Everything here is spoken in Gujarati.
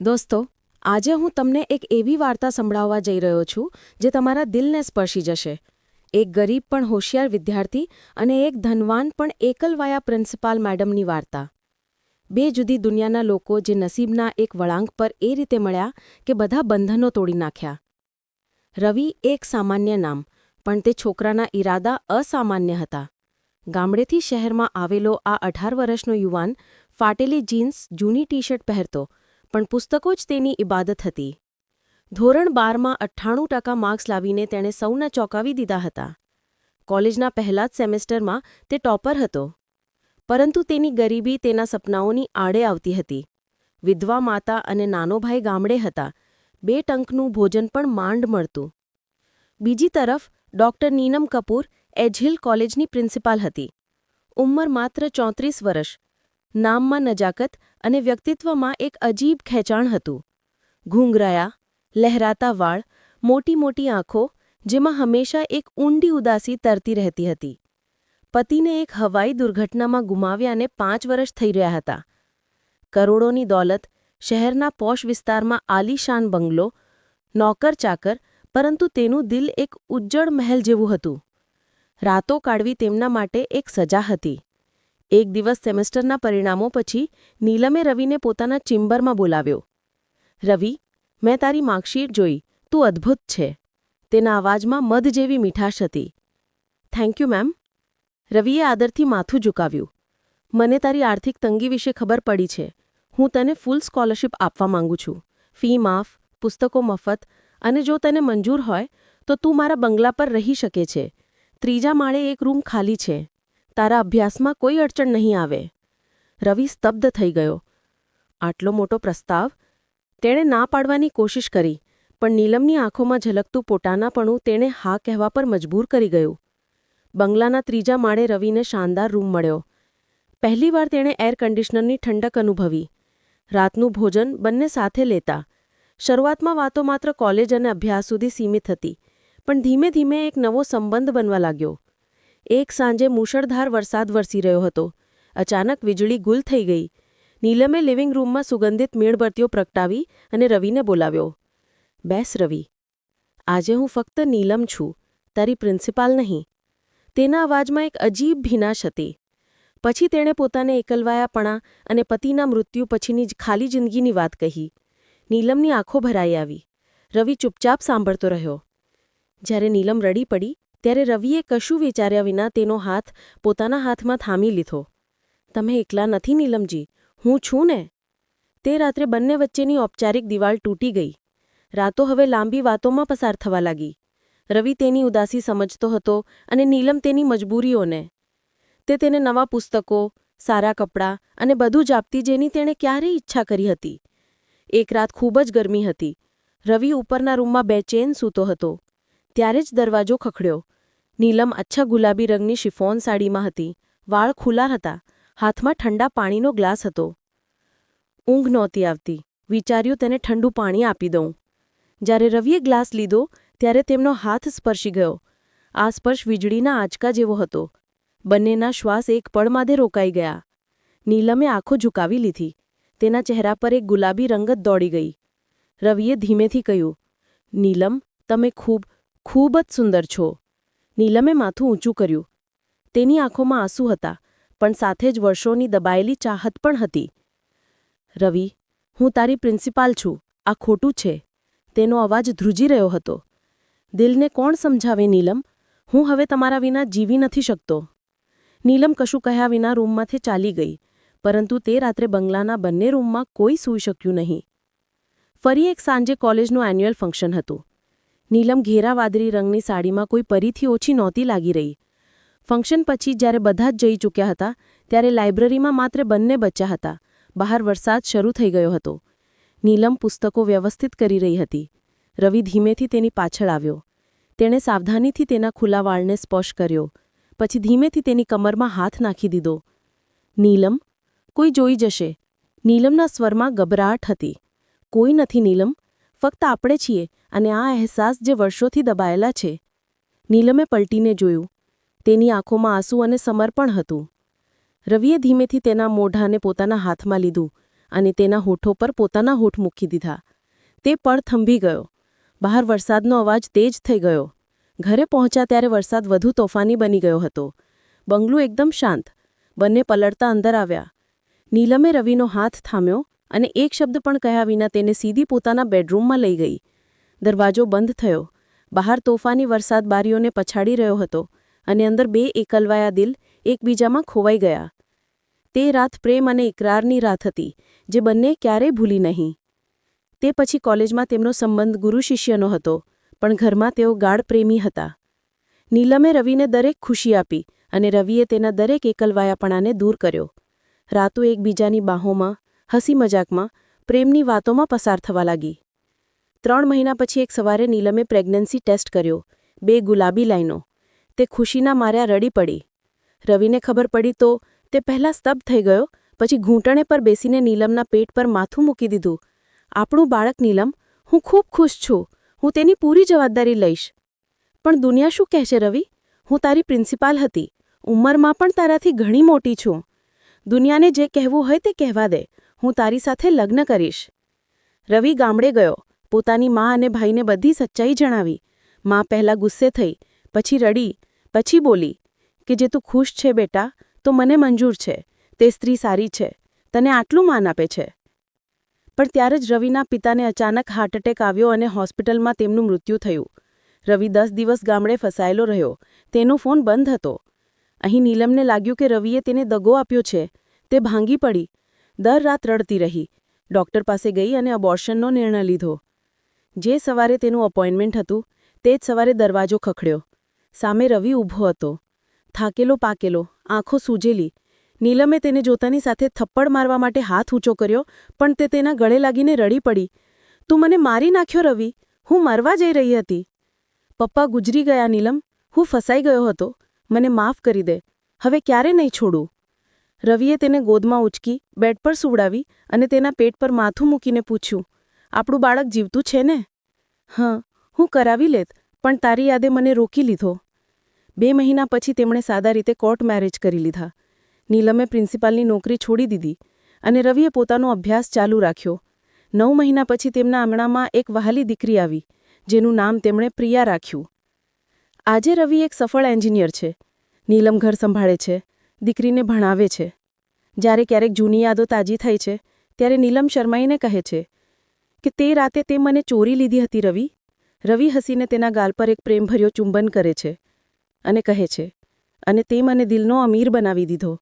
દોસ્તો, આજે હું તમને એક એવી વાર્તા સંભળાવવા જઈ રહ્યો છું, જે તમારા દિલને સ્પર્શી જશે. એક ગરીબ પણ હોશિયાર વિદ્યાર્થી અને એક ધનવાન પણ એકલવાયા પ્રિન્સિપાલ મેડમની વાર્તા. બે જુદી દુનિયાના લોકો જે નસીબના એક વળાંક પર એ રીતે મળ્યા કે બધા બંધનો તોડી નાખ્યા. રવિ એક સામાન્ય નામ, પણ તે છોકરાના ઈરાદા અસામાન્ય હતા. ગામડેથી શહેરમાં આવેલો આ અઢાર વર્ષનો યુવાન ફાટેલી જીન્સ, જૂની ટી શર્ટ પહેરતો પણ પુસ્તકો જ તેની ઇબાદત હતી. ધોરણ બારમાં અઠ્ઠાણું ટકા માર્ક્સ લાવીને તેણે સૌને ચોંકાવી દીધા હતા. કોલેજના પહેલા જ સેમેસ્ટરમાં તે ટોપર હતો. પરંતુ તેની ગરીબી તેના સપનાઓની આડે આવતી હતી. વિધવા માતા અને નાનો ભાઈ ગામડે હતા. બે ટંકનું ભોજન પણ માંડ મળતું. બીજી તરફ, ડોક્ટર નીનમ કપૂર એજહિલ કોલેજની પ્રિન્સિપાલ હતી. ઉંમર માત્ર ચોત્રીસ વર્ષ. નામમાં નજાકત અને વ્યક્તિત્વમાં એક અજીબ ખેંચાણ હતું. ઘૂંઘરાયા, લહેરાતા વાળ, મોટી મોટી આંખો, જેમાં હંમેશા એક ઊંડી ઉદાસી તરતી રહેતી હતી. પતિને એક હવાઈ દુર્ઘટનામાં ગુમાવ્યાને પાંચ વર્ષ થઈ રહ્યા હતા. કરોડોની દોલત, શહેરના પોશ વિસ્તારમાં આલીશાન બંગલો, નોકર ચાકર, પરંતુ તેનું દિલ એક ઉજ્જળ મહેલ જેવું હતું. રાતો કાઢવી તેમના માટે એક સજા હતી. એક દિવસ સેમેસ્ટરના પરિણામો પછી નીલમે રવિને પોતાના ચેમ્બરમાં બોલાવ્યો. રવિ, મેં તારી માર્કશીટ જોઈ. તું અદ્ભુત છે. તેના અવાજમાં મધ જેવી મીઠાશ હતી. થેન્ક યુ મેમ રવિએ આદરથી માથું ઝુકાવ્યું. મને તારી આર્થિક તંગી વિશે ખબર પડી છે. હું તને ફૂલ સ્કોલરશીપ આપવા માંગુ છું. ફી માફ, પુસ્તકો મફત, અને જો તને મંજૂર હોય, તો તું મારા બંગલા પર રહી શકે છે. ત્રીજા માળે એક રૂમ ખાલી છે. તારા અભ્યાસમાં કોઈ અડચણ નહીં આવે. રવિ સ્તબ્ધ થઈ ગયો. આટલો મોટો પ્રસ્તાવ? તેણે ના પાડવાની કોશિશ કરી, પણ નીલમની આંખોમાં ઝલકતું પોતાનાપણું તેણે હા કહેવા પર મજબૂર કરી ગયું. બંગલાના ત્રીજા માળે રવિને શાનદાર રૂમ મળ્યો. પહેલીવાર તેણે એર કન્ડિશનરની ઠંડક અનુભવી. રાતનું ભોજન બંને સાથે લેતા. શરૂઆતમાં વાતો માત્ર કોલેજ અને અભ્યાસ સુધી સીમિત હતી, પણ ધીમે ધીમે એક નવો સંબંધ બનવા લાગ્યો. એક સાંજે મુશળધાર વરસાદ વરસી રહ્યો હતો. અચાનક વીજળી ગુલ થઈ ગઈ. નીલમે લિવિંગ રૂમમાં સુગંધિત મીણબત્તીઓ પ્રગટાવી અને રવિને બોલાવ્યો. બેસ, રવિ. આજે હું ફક્ત નીલમ છું. તારી પ્રિન્સિપાલ નહીં. તેના અવાજમાં એક અજીબ ભીનાશ હતી. પછી તેણે પોતાને એકલવાયાપણા અને પતિના મૃત્યુ પછીની ખાલી જિંદગીની વાત કહી. નીલમની આંખો ભરાઈ આવી. રવિ ચૂપચાપ સાંભળતો રહ્યો. જ્યારે નીલમ રડી પડી ત્યારે રવિએ કશું વિચાર્યા વિના તેનો હાથ પોતાના હાથમાં થામી લીધો. તમે એકલા નથી નીલમજી, હું છું ને? તે રાત્રે બંને વચ્ચેની ઔપચારિક દિવાલ તૂટી ગઈ. રાતો હવે લાંબી વાતોમાં પસાર થવા લાગી. રવિ તેની ઉદાસી સમજતો હતો અને નીલમ તેની મજબૂરીઓને. તે તેને નવા પુસ્તકો, સારા કપડાં અને બધું જ આપતી જેની તેણે ક્યારેય ઈચ્છા કરી હતી. એક રાત ખૂબ જ ગરમી હતી. રવિ ઉપરના રૂમમાં બેચેન સૂતો હતો. ત્યારે જ દરવાજો ખખડ્યો. નીલમ અચ્છા ગુલાબી રંગની શિફોન સાડીમાં હતી. વાળ ખુલ્લા હતા. હાથમાં ઠંડા પાણીનો ગ્લાસ હતો. ઊંઘ નહોતી આવતી. વિચાર્યું તેને ઠંડુ પાણી આપી દઉં. જ્યારે રવિએ ગ્લાસ લીધો, ત્યારે તેમનો હાથ સ્પર્શી ગયો. આ સ્પર્શ વીજળીના આંચકા જેવો હતો. બંનેના શ્વાસ એક પળમાદે રોકાઈ ગયા. નીલમે આંખો ઝુકાવી લીધી. તેના ચહેરા પર એક ગુલાબી રંગત દોડી ગઈ. રવિએ ધીમેથી કહ્યું, નીલમ, તમે ખૂબ ખૂબ જ સુંદર છો. નીલમે માથું ઊંચું કર્યું. તેની આંખોમાં આંસુ હતા, પણ સાથે જ વર્ષોની દબાયેલી ચાહત પણ હતી. રવિ, હું તારી પ્રિન્સિપાલ છું, આ ખોટું છે. તેનો અવાજ ધ્રુજી રહ્યો હતો. દિલને કોણ સમજાવે, નીલમ? હું હવે તમારા વિના જીવી નથી શકતો. નીલમ કશું કહ્યા વિના રૂમમાંથી ચાલી ગઈ, પરંતુ તે રાત્રે બંગલાના બંને રૂમમાં કોઈ સૂઈ શક્યું નહીં. ફરી એક સાંજે કોલેજનું એન્યુઅલ ફંક્શન હતું. નીલમ ઘેરા વાદળી રંગની સાડીમાં કોઈ પરીથી ઓછી નહોતી લાગી રહી. ફંક્શન પછી જ્યારે બધા જ જઈ ચૂક્યા હતા, ત્યારે લાઇબ્રેરીમાં માત્ર બંને બચ્યા હતા. બહાર વરસાદ શરૂ થઈ ગયો હતો. નીલમ પુસ્તકો વ્યવસ્થિત કરી રહી હતી. રવિ ધીમેથી તેની પાછળ આવ્યો. તેણે સાવધાનીથી તેના ખુલ્લા વાળને સ્પર્શ કર્યો. પછી ધીમેથી તેની કમરમાં હાથ નાખી દીધો. નીલમ, કોઈ જોઈ જશે. નીલમના સ્વરમાં ગભરાટ હતી. કોઈ નથી નીલમ. ફક્ત આપણે છીએ અને આ અહેસાસ જે વર્ષોથી દબાયેલા છે. નીલમે પલટીને જોયું. તેની આંખોમાં આંસુ અને સમર્પણ હતું. રવિએ ધીમેથી તેના મોઢાને પોતાના હાથમાં લીધું અને તેના હોઠો પર પોતાના હોઠ મૂકી દીધા. તે પળ થંભી ગયો. બહાર વરસાદનો અવાજ તેજ થઈ ગયો. ઘરે પહોંચ્યા ત્યારે વરસાદ વધુ તોફાની બની ગયો હતો. બંગલું એકદમ શાંત. બંને પલળતા અંદર આવ્યા. નીલમે રવિનો હાથ થામ્યો અને એક શબ્દ પણ કહ્યા વિના તેને સીધી પોતાના બેડરૂમમાં લઈ ગઈ. દરવાજો બંધ થયો. બહાર તોફાની વરસાદ બારીઓને પછાડી રહ્યો હતો અને અંદર બે એકલવાયા દિલ એકબીજામાં ખોવાઈ ગયા. તે રાત પ્રેમ અને ઇકરારની રાત હતી, જે બંને ક્યારેય ભૂલી નહીં. તે પછી કોલેજમાં તેમનો સંબંધ ગુરુ શિષ્યનો હતો, પણ ઘરમાં તેઓ ગાઢ પ્રેમી હતા. નીલમે રવિને દરેક ખુશી આપી અને રવિએ તેના દરેક એકલવાયાપણાને દૂર કર્યો. રાતો એકબીજાની બાહોમાં હસી મજાકમાં પ્રેમની વાતોમાં પસાર થવા લાગી. ત્રણ મહિના પછી એક સવારે નીલમે પ્રેગ્નન્સી ટેસ્ટ કર્યો, બે ગુલાબી લાઈનો. તે ખુશીના માર્યા રડી પડી. રવિને ખબર પડી તો તે પહેલાં સ્તબ્ધ થઈ ગયો, પછી ઘૂંટણે પર બેસીને નીલમના પેટ પર માથું મૂકી દીધું. આપણું બાળક નીલમ, હું ખૂબ ખુશ છું. હું તેની પૂરી જવાબદારી લઈશ. પણ દુનિયા શું કહેશે રવિ? હું તારી પ્રિન્સિપાલ હતી. ઉંમરમાં પણ તારાથી ઘણી મોટી છું. દુનિયાને જે કહેવું હોય તે કહેવા દે. હું તારી સાથે લગ્ન કરીશ. રવિ ગામડે ગયો. પોતાની મા અને ભાઈને બધી સચ્ચાઈ જણાવી. મા પહેલાં ગુસ્સે થઈ, પછી રડી, પછી બોલી, કે જે તું ખુશ છે બેટા, તો મને મંજૂર છે. તે સ્ત્રી સારી છે. તને આટલું માન આપે છે. પણ ત્યારે જ રવિના પિતાને અચાનક હાર્ટ એટેક આવ્યો અને હોસ્પિટલમાં તેમનું મૃત્યુ થયું. રવિ દસ દિવસ ગામડે ફસાયેલો રહ્યો. તેનો ફોન બંધ હતો. અહીં નીલમને લાગ્યું કે રવિએ તેને દગો આપ્યો છે. તે ભાંગી પડી. દર રાત રડતી રહી. ડૉક્ટર પાસે ગઈ અને અબોર્શનનો નિર્ણય લીધો. જે સવારે તેનું અપોઇન્ટમેન્ટ હતું, તે જ સવારે દરવાજો ખખડ્યો. સામે રવિ ઊભો હતો. થાકેલો પાકેલો, આંખો સૂજેલી. નીલમે તેને જોતાની સાથે થપ્પડ મારવા માટે હાથ ઊંચો કર્યો, પણ તે તેના ગળે લાગીને રડી પડી. તું મને મારી નાખ્યો રવિ? હું મરવા જઈ રહી હતી. પપ્પા ગુજરી ગયા, નીલમ. હું ફસાઈ ગયો હતો. મને માફ કરી દે. હવે ક્યારે નહીં છોડું? રવિએ તેને ગોદમાં ઉચકી, બેડ પર સુવડાવી અને તેના પેટ પર માથું મૂકીને પૂછ્યું, આપણું બાળક જીવતું છે ને? હા, હું કરાવી લેત, પણ તારી યાદે મને રોકી લીધો. બે મહિના પછી તેમણે સાદા રીતે કોર્ટ મેરેજ કરી લીધા. નીલમે પ્રિન્સિપાલની નોકરી છોડી દીધી અને રવિએ પોતાનો અભ્યાસ ચાલુ રાખ્યો. નવ મહિના પછી તેમના આંગણામાં એક વહાલી દીકરી આવી, જેનું નામ તેમણે પ્રિયા રાખ્યું. આજે રવિ એક સફળ એન્જિનિયર છે. નીલમ ઘર સંભાળે છે. દીકરીને ભણાવે છે. જ્યારે ક્યારેક જૂની યાદો તાજી થાય છે, ત્યારે નીલમ શર્માઈને કહે છે કે, તે રાતે તે મને ચોરી લીધી હતી, રવિ. રવિ હસીને તેના ગાલ પર એક પ્રેમભર્યો ચુંબન કરે છે અને કહે છે, અને તે મને દિલનો અમીર બનાવી દીધો.